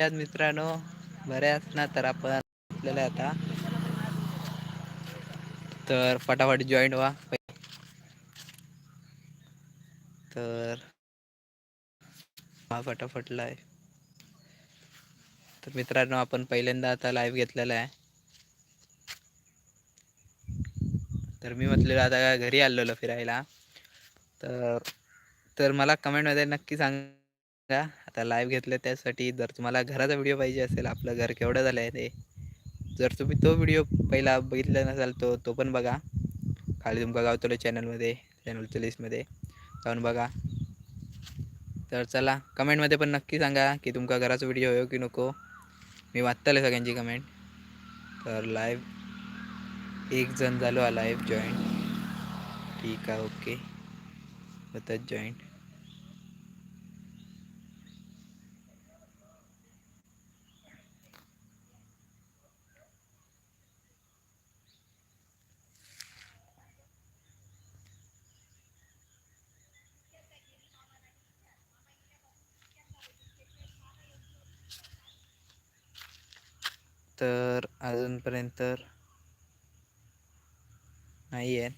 आज मित्रांनो बऱ्याच ना तर आपण आपल्याला आता. तर फटाफट जॉईन व्हा. तर हा फटाफट लाईव्ह तर मित्रांनो आपण पहिल्यांदा आता लाईव्ह घेतलेला आहे. तर मी म्हटलेलं आता काय घरी आलेलो फिरायला. तर तर मला कमेंटमध्ये नक्की सांग आता लाईव्ह घेतलं त्यासाठी जर तुम्हाला घराचा व्हिडिओ पाहिजे असेल आपलं घर केवढं झालं आहे ते. जर तुम्ही तो व्हिडिओ पहिला बघितला नसाल तो तो पण बघा. खाली तुमका गावतलो चॅनलमध्ये चॅनलच्या लिस्टमध्ये जाऊन बघा. तर चला कमेंटमध्ये पण नक्की सांगा की तुमका घराचा व्हिडिओ हो की नको. मी वाचतले सगळ्यांची कमेंट तर लाईव्ह एक जण झालो हा लाईव्ह जॉईन ठीक आहे ओके होतच जॉईन तर अजूनपर्यंत तर नाही आहे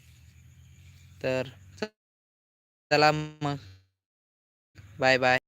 तर चला मग बाय बाय